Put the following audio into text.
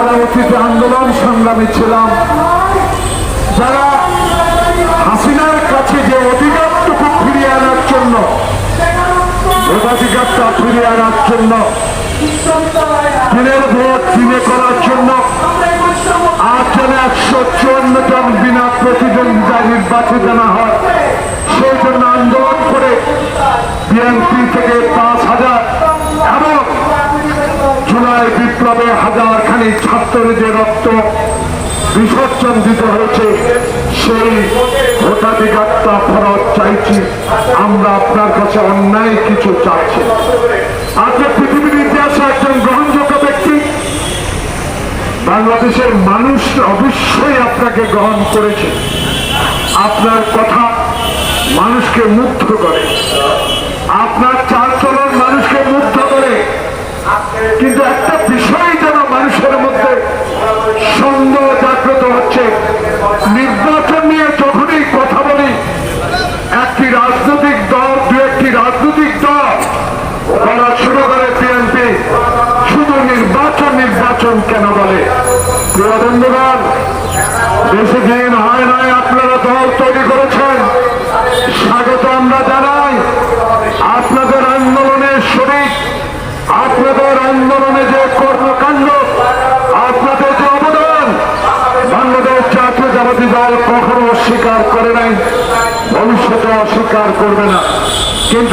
যারা অতীতে আন্দোলন সংগ্রামী ছিলাম, যারা হাসিনার কাছে যে অধিকারটুকু ফিরিয়ে আনার জন্য ভোটাধিকারটা ফিরিয়ে আনার জন্য, দিনের ভোট দিনে করার জন্য আট জন একশো চুয়ান্ন জন বিনা প্রতিদ্বন্দ্বিতায় নির্বাচিত না হয়, সেই জন্য আন্দোলন করে বিএনপি থেকে পাঁচ হাজার এবং জুলাই বিপ্লবে হাজার খানি ছাত্রদের রক্ত বিসর্জন দিতে হয়েছে, সেই ভোটাধিকারটা ফেরত চাইছি। আমরা আপনার কাছে অন্যায় কিছু চাচ্ছি। আজকে পৃথিবীর ইতিহাসে একজন গ্রহণযোগ্য ব্যক্তি, বাংলাদেশের মানুষ অবশ্যই আপনাকে গ্রহণ করেছে। আপনার কথা মানুষকে মুগ্ধ করে। আপনার চাল চলন মানুষকে মুগ্ধ করে কিন্তু একটা বিষয় যেন মানুষের মধ্যে সন্দেহ জাগ্রত হচ্ছে, নির্বাচন নিয়ে যখনই কথা বলি, একটি রাজনৈতিক দল, দু একটি রাজনৈতিক দল বলা শুরু করে বিএনপি, শুধু নির্বাচন নির্বাচন কেন বলে? প্রিয় বন্ধুগণ, বেশি দিন হয় নাই আপনারা দল তৈরি করেছেন স্বাগত আমরা জানাই আপনাদের আন্দোলনের শরিক আপনাদের আন্দোলনে যে কর্মকাণ্ড, আপনাদের যে অবদান, বাংলাদেশ জাতীয় জাতি দল কখনো অস্বীকার করে নাই ভবিষ্যতে অস্বীকার করবে না। কিন্তু